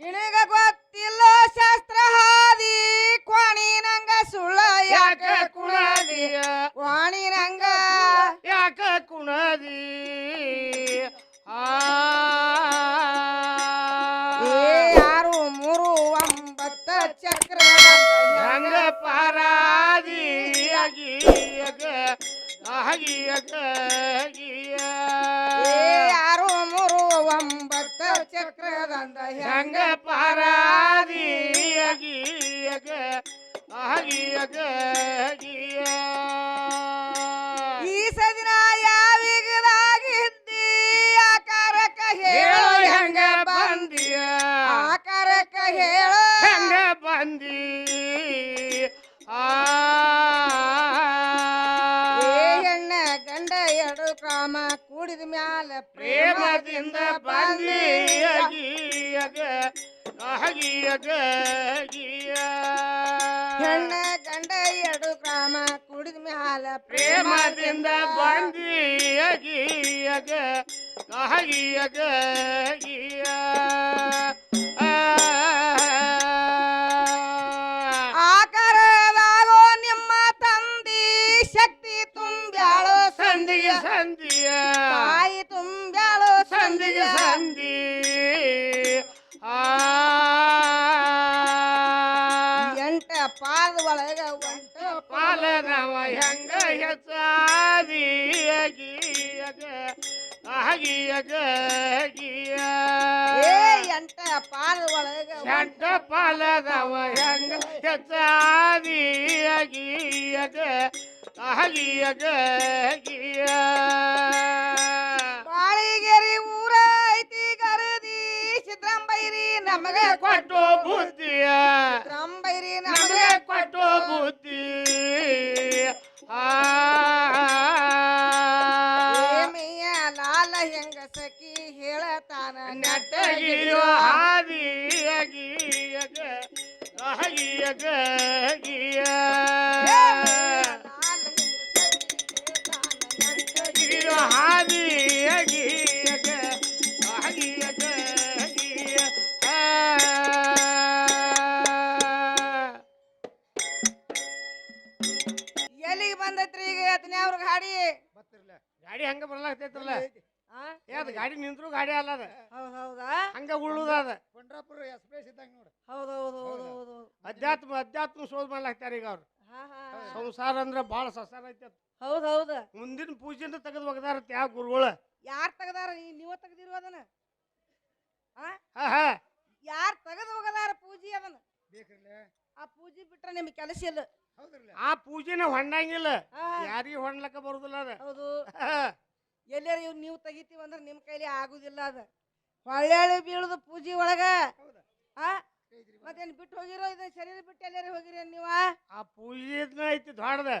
ನಿನಗ ಗೊತ್ತಿಲ್ಲ ಶಾಸ್ತ್ರ ಹಾದಿ ಕ್ವಾಣಿ ನಂಗ ಸುಳ್ಳ ಯಾಕ ಕುಣದಿಯ? ಕ್ವಾಣಿ ನಂಗ ಯಾಕ ಕುಣದಿ? ಆ. ಆರು ಮೂರು ಒಂಬತ್ತ ಚಕ್ರ ಆರು ಮೂರು ಒಂಬತ್ತ ಚಕ್ರದಂದ ಹೆಂಗ ಪಾರಾದಿ ಅಗಿಯಗ ಅಗಿಯಗ ಅಗಿಯ ಹೆಣ್ಣ ಗಂಡ ಎರಡು ಕಾಮ ಕುಡಿದ ಮ್ಯಾಲ ಪ್ರೇಮದಿಂದ ಬಂದಿ ಅಗಿಯಗ ನಮಗ ಕೊಟ್ಟು ಬಂದೈತ್ರಿ ಈಗ ಅತನೇ ಅವ್ರ ಗಾಡಿ ಗಾಡಿ ಹಂಗ ಬರ್ಲಾಗ್ತೈತ್ರಲ್ಲ ಅದ್ ಗಾಡಿ ನಿಂತ್ರು ಗಾಡಿ ಅಲ್ಲ ಅದ. ಹೌದ್ ಹೌದಾ ಹಂಗ ಉಳ್ಳುದ ಅದ. ಪಂಡ್ರಾಪುರ ಎಕ್ಸ್ಪ್ರೆಸ್ ಇದ್ದಂಗ ನೋಡು. ಹೌದು ಹೌದು. ಹೌದು ಹೌದ್ ಅಧ್ಯಾತ್ಮ ಅಧ್ಯಾತ್ಮ ಶೋಧ ಮಾಡ್ಲಾಗ್ತಾರ ಈಗ ಅವ್ರು. ಹಾ ಹಾ ಹಾ. ಸಂಸಾರ ಅಂದ್ರ ಬಾಳ ಸಸಾರ ಐತಿ ಹೌದು ಹೌದ್ ಮುಂದಿನ ಪೂಜೆಯಿಂದ ತೆಗೆದು ಒಗದಾರ ಯಾವ ಗುರುಗಳು. ಯಾರ್ ತೆಗದಾರ? ನೀವ ತೆಗ್ದಿರು ಅದನ್ನ. ಹಾ ಹಾ. ಯಾರ್ ತೆಗೆದು ಹೋಗದಾರ ಪೂಜಿ ಅದನ್ನ? ಆ ಪೂಜೆ ಬಿಟ್ರೆ ನಿಮ್ಗೆ ಕೆಲಸ ಇಲ್ಲ. ಆ ಪೂಜೆನ ಹೊಂಡಂಗಿಲ್ಲ. ಯಾರಿಗೂ ಹೊಂಡ್ಲಕ್ಕ ಬರುದಿಲ್ಲ ಅದ. ಹೌದು. ಎಲ್ಲಾರ ಇವ್ ನೀವು ತೆಗಿತೀವಿ ಅಂದ್ರೆ ನಿಮ್ ಕೈಲಿ ಆಗುದಿಲ್ಲ ಅದ. ಹೊಳ್ಳಿ ಬೀಳುದು ಪೂಜಿ ಒಳಗ. ಹೌದಾ? ಆ. ಮತ್ತೇನ್ ಬಿಟ್ಟು ಹೋಗಿರೋ ಇದು ಶರೀರ ಬಿಟ್ಟು ಎಲ್ಲಾರ ಹೋಗಿರ ನೀವ? ಆ ಪೂಜೆನ ಐತಿ ದೊಡ್ಡದ.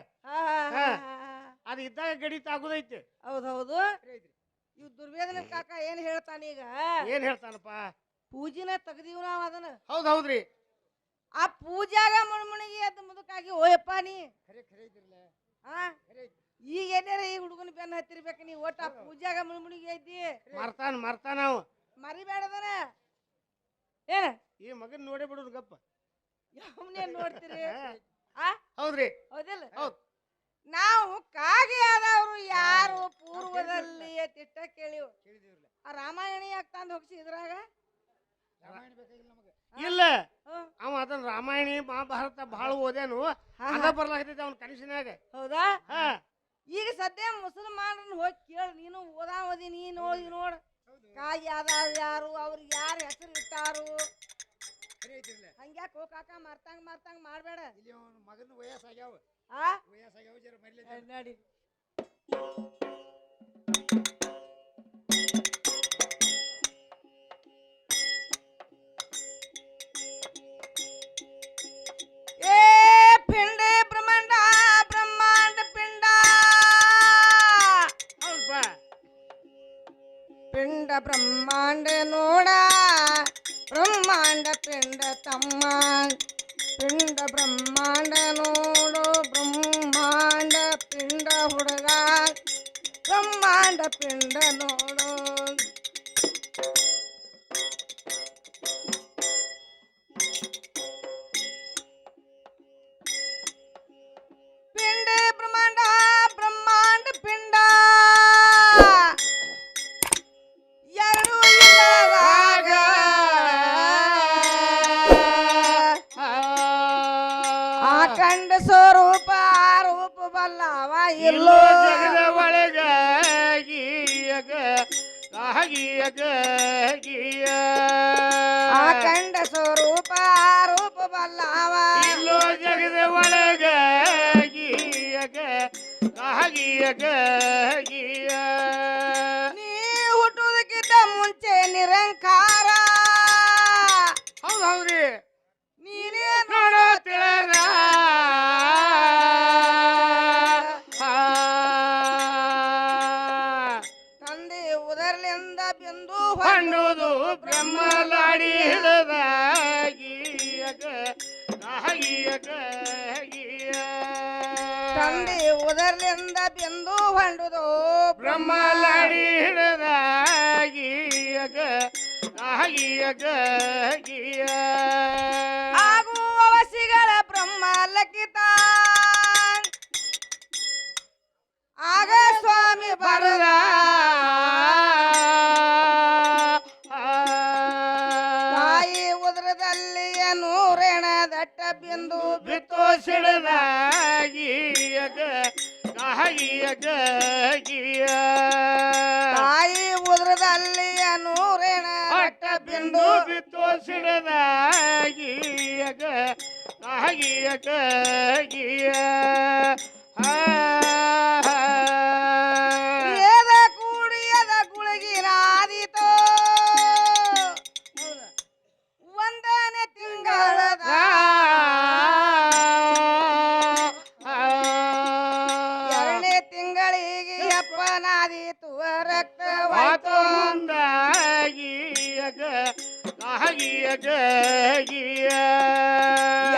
ಅದ್ ಇದ್ದಾಗ ಗಡಿತ ಆಗುದೈತಿ ಹೌದ್ ಹೌದು ಐತ್ರಿ. ಇವ್ ದುರ್ವೇದನ ಕಾಕ ಏನ್ ಹೇಳ್ತಾನೀಗ ಏನ್ ಹೇಳ್ತಾನಪ್ಪ? ಪೂಜಿನ ತೆಗ್ದೀವ್ ನಾವ್ ಅದನ್ನ. ಹೌದ್ ಹೌದ್ರಿ. ಆ ಪೂಜಾಗ ಮುಣಮುಣಗಿ ಅದ್ ಮುದುಕಾಗಿ ಓಯಪ್ಪ ನೀ. ಖರೆ ಖರೆ ಈಗ ಏನಾರ ಈ ಹುಡುಗನ ಬೆನ್ನ ಹತ್ತಿರ್ಬೇಕು ನೀ ಒಟ್ಟ ಆ ಪೂಜಾಗ ಮುಣ್ಮುಣಿಗೆ ಐತಿ. ಮರ್ತಾನ ಮರ್ತಾನ ಅವ. ಮರಿಬೇಡದನ ಏನ ಈ ಮಗನ್ ನೋಡೇ ಬಿಡೋರು ಗಪ್ಪ. ಯಾವನೇ ನೋಡ್ತೀರಿ? ಹೌದ್ರಿ. ಹೌದಿಲ್ಲ. ಹೌದ್. ನಾವು ಕಾಗೆ ಆದವರು ಯಾರು ಪೂರ್ವದಲ್ಲಿ ತಿಟ್ಟ ಕೇಳಿವ್ ಕೇಳಿದಿವ್ರಲ್ಲ ಆ ರಾಮಾಯಣ ಯಾಕೆ ತಂದು ಹೋಗ್ಸಿ ಇದ್ರಾಗ ರಾಮಾಯಣ ಬೇಕಾಗಿಲ್ಲ ನಮಗೆ ಇಲ್ಲ ಹ್ಮ್. ಅವ ಅದನ್ನ ರಾಮಾಯಣಿ ಮಹಾಭಾರತ ಬಹಳ ಓದ್ಯಾನು ಹಾ, ಅದ ಹಾ. ಬರ್ಲಾಕತೈತಿ ಅವನ ಕನಸಿನಾಗ ಹೌದಾ ಹಾ ಈಗ ಸದ್ಯ ಮುಸಲ್ಮಾನರನ್ನ ಹೋಗಿ ಕೇಳಿ ನೀನು ಓದಾ ಓದಿ ನೀ ನೋಡಿ ನೋಡ್ ಹೌದು ಕಾಗಿ ಆದಾವ ಯಾರು ಅವ್ರಿಗೆ ಯಾರು ಹೆಸರು ಇಟ್ಟಾರು ಖರೆ ಐತಿರ್ಲ ಹಂಗ್ಯಾಕ್ ಹೋಗ್ ಕಾಕ ಮರ್ತಂಗ್ ಮರ್ತಂಗ್ ಮಾಡ್ಬೇಡ. ಇಲ್ಲಿ ಅವನ ಮಗನ ವಯಸ್ಸಾಗ್ಯಾವ. ಆ? ವಯಸ್ಸಾಗ್ಯಾವ ಜರ ಮರ್ಲಿ ಏ, ಏ ಪಿಂಡ ಬ್ರಹ್ಮಾಂಡ ಬ್ರಹ್ಮಾಂಡ ಪಿಂಡ. ಹೌದಪ್ಪ ಪಿಂಡ ಬ್ರಹ್ಮಾಂಡ ನೋಡ ಬ್ರಹ್ಮಾಂಡ ಪಿಂಡ ತಮ್ಮ. ಕಾಗಿಯಗ ಗೀಯ ಅಖಂಡ ಸ್ವರೂಪ ರೂಪ ಬಲ್ಲವ ಇಲ್ಲೋ ಜಗದ ಒಳಗ ಗೀಯಗ ಕಾಗಿಯಗ ಗೀಯ ಬ್ರಹ್ಮಲಾಡಿ ಹಿಡದ ಗೀಯಗ ಕಾಗಿಯಗ ಗೀಯ ಆಗುವ ಬ್ರಹ್ಮ ಲಕಿತ. ಆಗ ಸ್ವಾಮಿ ಬರದ ತಾಯಿ ಉದರದಲ್ಲಿ ನೂರೆಣ ದಟ್ಟ ಬಿಂದು ಬಿತ್ತೋ ಗಿಯ ತಾಯಿ ಅಲ್ಲಿಯ ನೂರೆಣ ಅಟ್ಟ ಬಿಂದು. ಗಿಯಗ ಸಿಡದಾಗಿಯಗ ಕಾಗಿಯಗ ಅಪ್ಪನಾದೀತು ರಕ್ತವಾಯ್ತು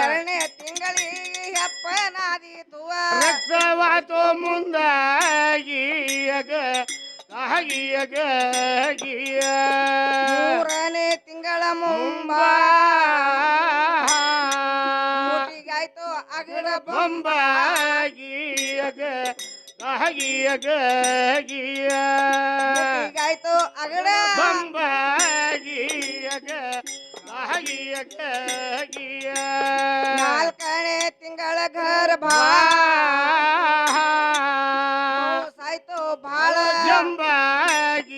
ಎರಡನೇ ತಿಂಗಳಿಗೆ ಅಪ್ಪನಾದೀತು ರಕ್ತವಾತು ಮುಂದಾಗಿಯಗ ಕಾಗಿಯಗ ಗಿಯ ಮೂರನೇ ತಿಂಗಳ ಮುಂಬಾ ಮುಟ್ಟಿಗಾಯ್ತು ಅಗಡ ಬೊಂಬಾಗಿಯಗ ಕಾಗಿಯಗ ಗಿಯ ಮುಟ್ಟಿಗಾಯ್ತು ಅಗಡ ಬೊಂಬಾಗಿಯಗ ಕಾಗಿಯಗ ಗಿಯ ನಾಲ್ಕನೇ ತಿಂಗಳ ಗರ್ಭ ಸಾಯ್ತು ಬಾಳ ಜಂಬಾಗಿಯಗ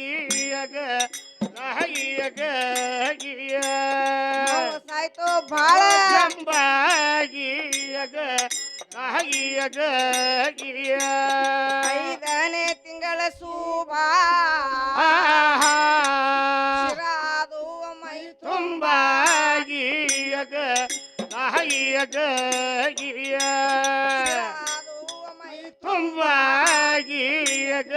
ಕಾಗಿಯಗ ಗಿಯ ಸಾಯ್ತು ಬಾಳ ಜಂಬಾಗಿಯಗ ಕಾಗಿಯಗ ಗಿಯ ಐದನೇ ತಿಂಗಳ ಶುಭಾ. ಶಿರಾದು ಮೈತು ತುಂಬಾಗಿಯಗ ಕಾಗಿಯಗ ಗಿಯ ಶಿರಾದು ಮೈತು ತುಂಬಾಗಿಯಗ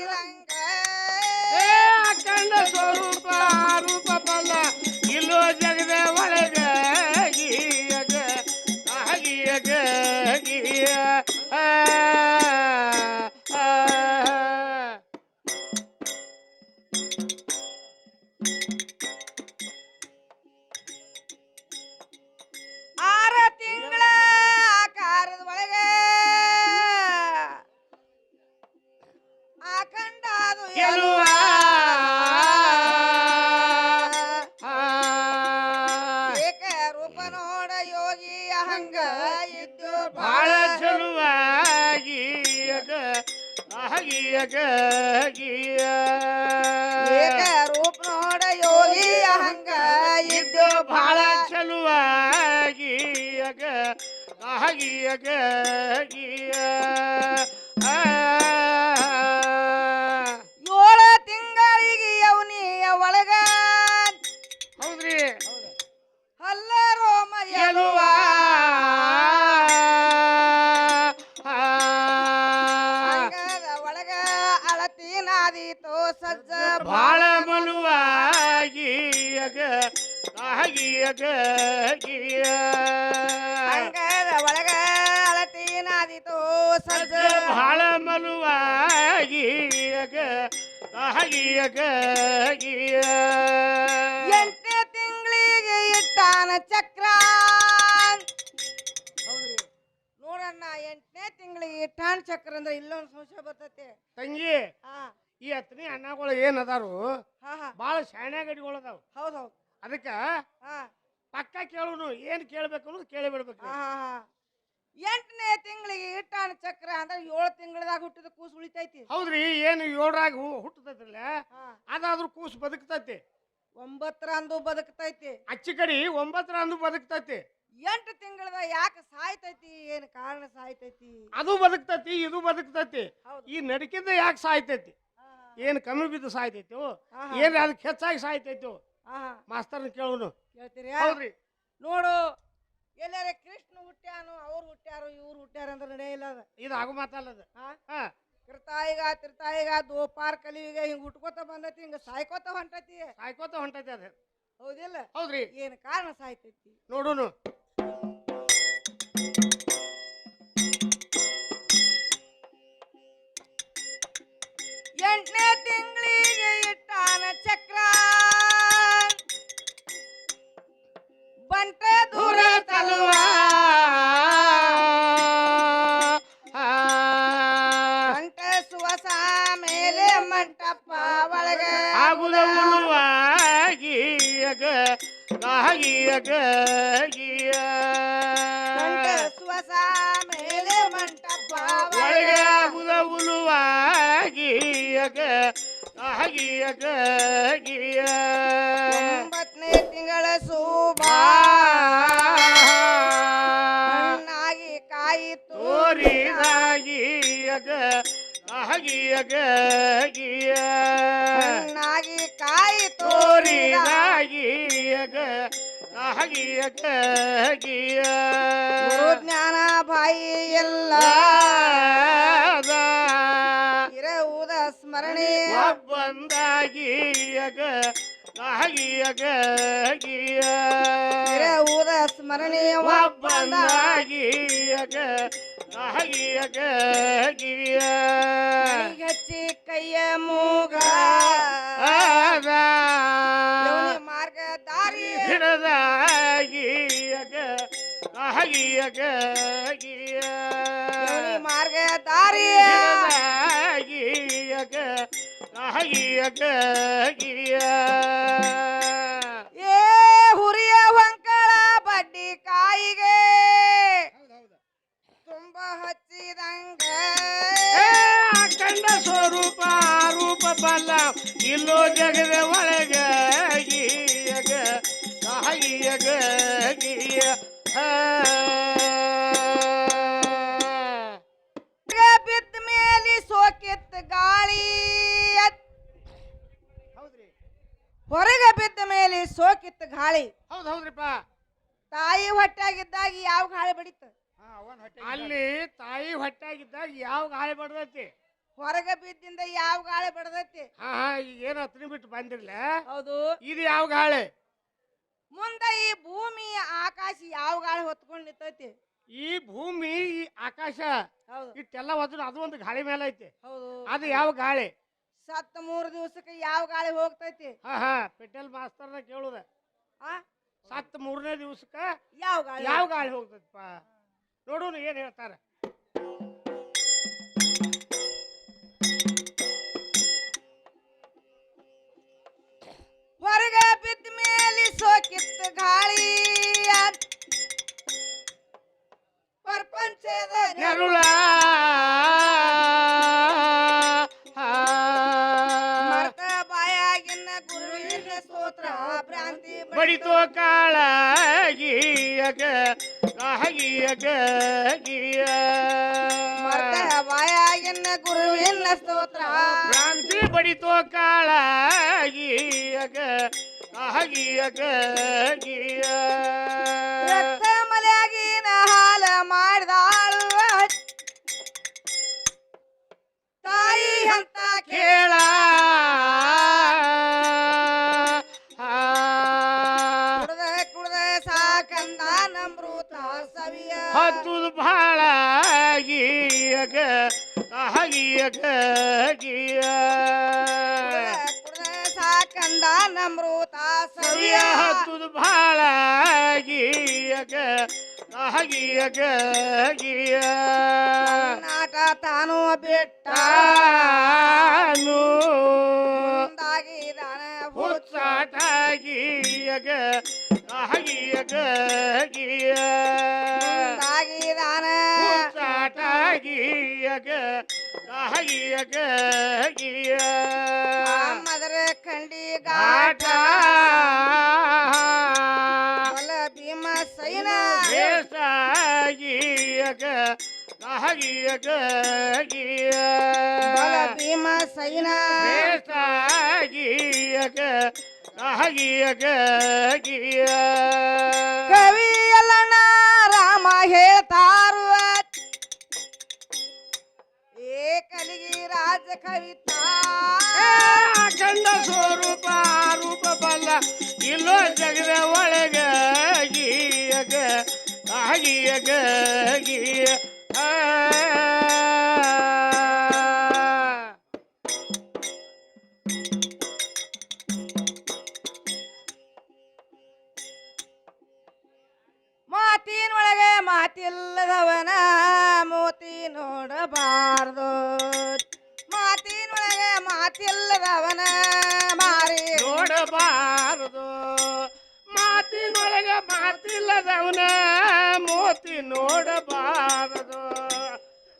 ಹಚ್ಚಿದಂಗ ಹಂಗ ಇದ್ದು ಬಾಳ ಚಲುವಾಗಿ ಗೀಯ ರೂಪ ನೋಡ ಯೋಗಿ ಹಂಗ ಇದ್ದು ಬಾಳ ಚಲುವಾಗಿ ಚಲುವಾಗಿಯಗ ಕಾಗಿಯಗ ಬಾಳ ಅಗ ಗಿಯ ಅಂಗದ ಒಳಗ ಅಳತೀನಾದಿತು ಸಜ್ಜ. ಬಾಳ ಗಿಯ ಎಂಟು ತಿಂಗಳಿಗೆ ಇಟ್ಟಾನ ಚಕ್ರ. ನೋಡಣ್ಣ ಎಂಟನೇ ತಿಂಗಳಿಗೆ ಇಟ್ಟಾನ ಚಕ್ರ ಅಂದ್ರೆ ಇಲ್ಲೊಂದು ಸಂಶಯ ಬರ್ತತೆ. ತಂಗಿ ಹಾ. ಈ ಹತ್ತನೇ ಅಣ್ಣಗಳು ಏನದಾರು? ಹಾ ಹಾ. ಶಾಣ್ಯ ಗಡಿಗಳು ಅದಾವ. ಹೌದ್ ಹೌದ್. ಅದಕ್ಕ ಹಾ. ಪಕ್ಕ ಕೇಳುನು ಏನ್ ಕೇಳ್ಬೇಕು ಅನ್ನೋದು ಕೇಳಿ ಬಿಡ್ಬೇಕು ಹಾ ಹಾ ಹಾ. ಎಂಟನೇ ತಿಂಗಳಿಗೆ ಇಟ್ಟಾನ ಚಕ್ರ ಅಂದ್ರೆ ಏಳು ತಿಂಗಳದಾಗ ಹುಟ್ಟಿದ ಕೂಸು ಉಳಿತೈತಿ. ಹೌದ್ರಿ ಏನು ಏಳರಾಗ ಹುಟ್ಟತೈತ್ರಲ್ಲ? ಹಾ. ಅದಾದ್ರೂ ಕೂಸು ಬದುಕ್ತೈತಿ. ಒಂಬತ್ತರಂದು ಬದುಕ್ತೈತಿ. ಅಚ್ಚಿ ಕಡಿ ಒಂಬತ್ತರ ಅಂದು ಬದುಕ್ತೈತಿ. ಎಂಟು ತಿಂಗಳದ ಯಾಕೆ ಸಾಯ್ತೈತಿ? ಏನು ಕಾರಣ ಸಾಯ್ತೈತಿ? ಅದು ಬದುಕ್ತೈತಿ ಇದು ಬದುಕ್ತೈತಿ. ಹೌದು. ಈ ನಡಕಿಂದ ಯಾಕೆ ಸಾಯ್ತೈತಿ? ಹಾ, ಏನ್ ಕಮ್ಮಿ ಬಿದ್ದು ಸಾಯ್ತೈತೋ. ಏನ್ ಅದಕ್ಕೆ ಹೆಚ್ಚಾಗಿ ಸಾಯ್ತೈತೋ. ಮಾಸ್ತರ್ನ ಕೇಳೋನು. ಕೇಳ್ತೀರಿ? ಹೌದ್ರಿ. ನೋಡು ಎಲ್ಲಾರ ಕೃಷ್ಣ ಹುಟ್ಟ್ಯಾನು ಅವ್ರು ಹುಟ್ಟ್ಯಾರು ಇವ್ರು ಹುಟ್ಟ್ಯಾರ ಅಂದ್ರೆ ನಡೆಯಿಲ್ಲ ಅದ. ಇದು ಆಗು ಮಾತಲ್ಲದ ಅದು. ಹಾ? ಕೃತಾಯಿಗ ತಿರ್ತಾಯಿಗ ದೋಪಾರ್ ಕಲಿವಿಗ ಹಿಂಗ ಹುಟ್ಕೋತ ಬಂದೈತಿ ಹಿಂಗ ಸಾಯ್ಕೋತ ಹೊಂಟತಿ. ಸಾಯ್ಕೋತ ಹೊಂಟೈತಿ ಅದು. ಹೌದಿಲ್ಲ? ಹೌದ್ರಿ. ಏನ್ ಕಾರಣ ಸಾಯ್ತೈತಿ? ನೋಡುನು. ಎಂಟನೇ ತಿಂಗಳಿಗೆ ಇಟ್ಟಾನ ಚಕ್ರ. ಬಂತೆ ದೂರ ತಲುವ. ತಲುವ ಸುವಸ ಮೇಲೆ ಮಂಟಪ ಒಳಗ. ಆಗುದ ಸುವಸ ಮೇಲೆ ಮಂಟಪ ಒಳಗೆ. ಆಗುದ ಒಂಬತ್ತನೇ ತಿಂಗಳ ಶುಭ. ಹಣ್ಣಾಗಿ ಗಾಗಿಯಗ ಗಿಯ. ಹಣ್ಣಾಗಿ ಗಿಯ. ಗುರು ಜ್ಞಾನ ಬಾಯಿ ಎಲ್ಲ. ಸ್ಮರಣೆ ಬಂದಾಗಿಯಗ ಊರ ಸ್ಮರಣೆಯ ಹಚ್ಚಿ ಕೈಯ ಮೂಗ. ಮಾರ್ಗ ದಾರಿ. ಹಿಡದಾಗಿಯಗ ಮಾರ್ಗ ದಾರಿ ಏ ಹುರಿಯ ಹೊಂಕಳ ಬಡ್ಡಿ ಕಾಯಿಗೆ. ತುಂಬಾ ಹಚ್ಚಿದಂಗ. ಅಖಂಡ ಸ್ವರೂಪ ರೂಪ ಬಲ್ಲ ಇಲ್ಲೋ ಜಗದ ಒಳಗೆ ಗಾಗಿಯಗ ಗೀಯ ಗಾಳಿ ಹೌದ್ರಿ ಹೊರಗೆ ಬಿದ್ದ ಮೇಲೆ ಸೋಕಿತ್ತು ಗಾಳಿ. ಹೌದ್ ಹೌದ್ರಿಪ್ಪ. ತಾಯಿ ಹೊಟ್ಟಾಗಿದ್ದಾಗ ಯಾವ ಗಾಳಿ ಬಡಿತ? ಅಲ್ಲಿ ತಾಯಿ ಹೊಟ್ಟಾಗಿದ್ದಾಗ ಯಾವ ಗಾಳಿ ಬಡದೈತಿ? ಹೊರಗೆ ಬಿದ್ದಿಂದ ಯಾವ ಗಾಳಿ ಬಡದೈತಿ? ಹಾ ಹಾ ಈಗ ಏನು ಬಿಟ್ಟು ಬಂದಿರ್ಲ. ಹೌದು. ಇದು ಯಾವ ಗಾಳಿ? ಮುಂದ ಈ ಭೂಮಿ ಆಕಾಶ ಯಾವ ಗಾಳಿ ಹೊತ್ಕೊಂಡ್ ನಿಂತೈತಿ? ಈ ಭೂಮಿ ಈ ಆಕಾಶ ಇಟ್ಟೆಲ್ಲ ಹೋದ್ರು ಅದು ಒಂದು ಗಾಳಿ ಮೇಲೆ ಐತಿ ಹೌದು. ಅದು ಯಾವ ಗಾಳಿ? ಸತ್ತ ಮೂರು ದಿವಸಕ್ಕೆ ಯಾವ ಗಾಳಿ ಹೋಗ್ತೈತಿ? ಹಾ ಹಾ ಪೆಟ್ರೋಲ್ ಮಾಸ್ತರ್ನ ಕೇಳುದ. ಆ? ಸತ್ ಮೂರನೇ ದಿವಸಕ್ಕ ಯಾವ ಗಾಳಿ? ಯಾವ ಗಾಳಿ ಹೋಗ್ತೈತಪ್ಪ? ನೋಡೋಣ ಏನ್ ಹೇಳ್ತಾರ. ಬಡಿತೋ ಕಾಳಗಿಯಗ ಗಾಗಿಯಗ ಗಿಯ ಬಾಯಾಗಿನ ಗುರುವಿನ ಸ್ತೋತ್ರ. ಭ್ರಾಂತಿ ಬಡಿತೋ ಕಾಳಗಿಯಗ ಗಾಗಿಯಗ ಗಿಯ ರಕ್ತ ಮಲೆಯಾಗಿನ ಹಾಲ ಮಾಡಿದಾಳು. ತಾಯಿ ಅಂತ ಕೇಳ. ಹತ್ತುದು ಭಾಳ ಗೀಯಗ ಹಾಗಿಯಗ ಗೀಯ. ಸಾಕಂದ ನಮೃತ ಸವಿಯ. ಹತ್ತುದು ಭಾಳ ಗೀಯಗ ಹಾಗಿಯಗ ಗೀಯ. ನಾಟ ತಾನು ಬಿಟ್ಟ ಹುಚ್ಚಾಟ ಮುಂದಾಗಿದಾನ ಹುಚ್ಚ ಹುಚ್ಚಾಟಾಗಿಯಗ ಹಾಗಿಯಗ ಗೀಯ ಮುಂದಾಗಿದಾನ ಹುಚ್ಚಾಟಾಗಿಯಗ ಮದರ ಖಂಡಿ ಗಾಟ. ಬಲ ಭೀಮ ಸೈನ. ಬೇಸಾಗಿಯಗ ಹಾಗಿಯಗ ಗೀಯ ಬಲ ಭೀಮ ಸೈನ. ಬೇಸಾಗಿಯಗ ಹಾಗಿಯಗ ಗಿಯ ಕವಿ ಎಲ್ಲಣ್ಣ ರಾಮ ಹೇಳ್ತಾರು. ಏ ಕಲಿಗಿ ರಾಜ ಕವಿತಾ ಅಖಂಡ ಸ್ವರೂಪ ರೂಪ ಬಲ್ಲ ಇಲ್ಲೋ ಜಗದ ಒಳಗ ಆಗಿಯಗ ಗೀಯ ನೋಡಬಾರ್ದು ಮಾತಿನೊಳಗೆ ಮಾತಿಲ್ಲದವನ ಮಾರಿ ನೋಡಬಾರದು. ಮಾತಿನೊಳಗೆ ಮಾತಿಲ್ಲದವನ ಮೋತಿ ನೋಡಬಾರದು.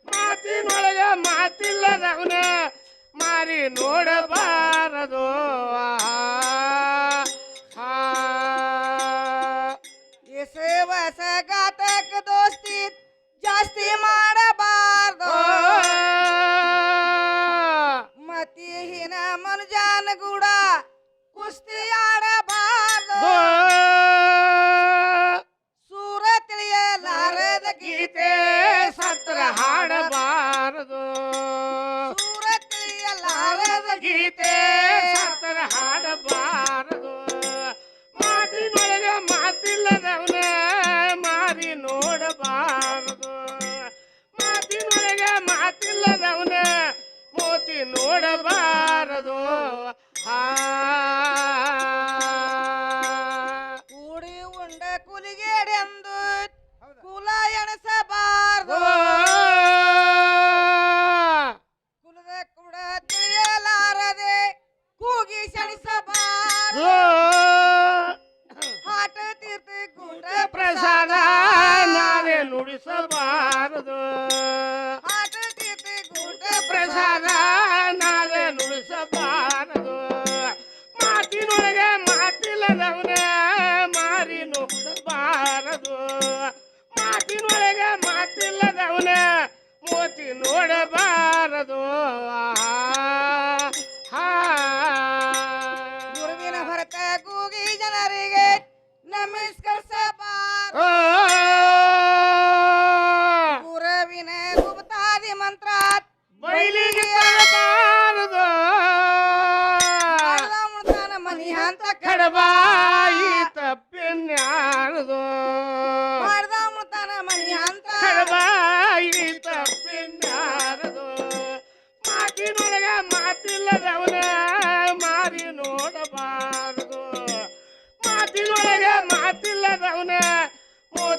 ಮಾತಿನೊಳಗೆ ಮಾತಿಲ್ಲದವನ ಮಾರಿ ನೋಡಬಾರದು. ಆ. ಮೋತಿ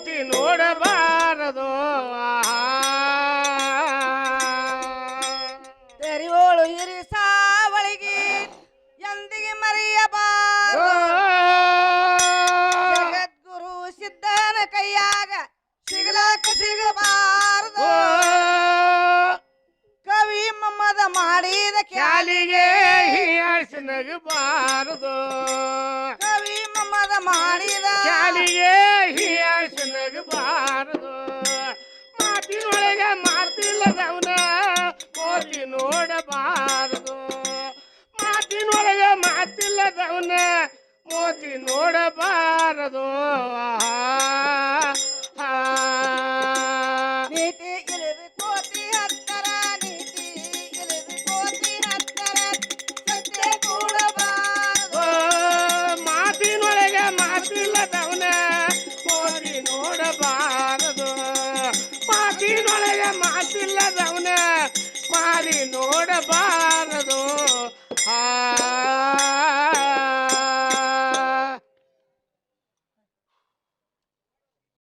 ಮೋತಿ ನೋಡಬಾರದು. ತೆರಿಯೋಳು ಇರಿ ಸಾವಳಿಗೆ ಎಂದಿಗೆ ಮರೆಯಬಾರದು. ಜಗದ್ಗುರು ಸಿದ್ಧನ ಕೈಯಾಗ ಸಿಗಲಾಕ ಸಿಗಬಾರದು. ಕವಿ ಮಮ್ಮದ ಮಾಡಿದ ಕ್ಯಾಲಿಗೆ ಹಿಯಾಸನಗಬಾರದು ಕವಿ ಮಾಡಿದ ಕ್ಯಾಲಿಗೆ ಹಿಯಾಸನಗಬಾರದು ಮಾತಿನೊಳಗೆ ಮಾತಿಲ್ಲದವನ ಮೋತಿ ನೋಡಬಾರದು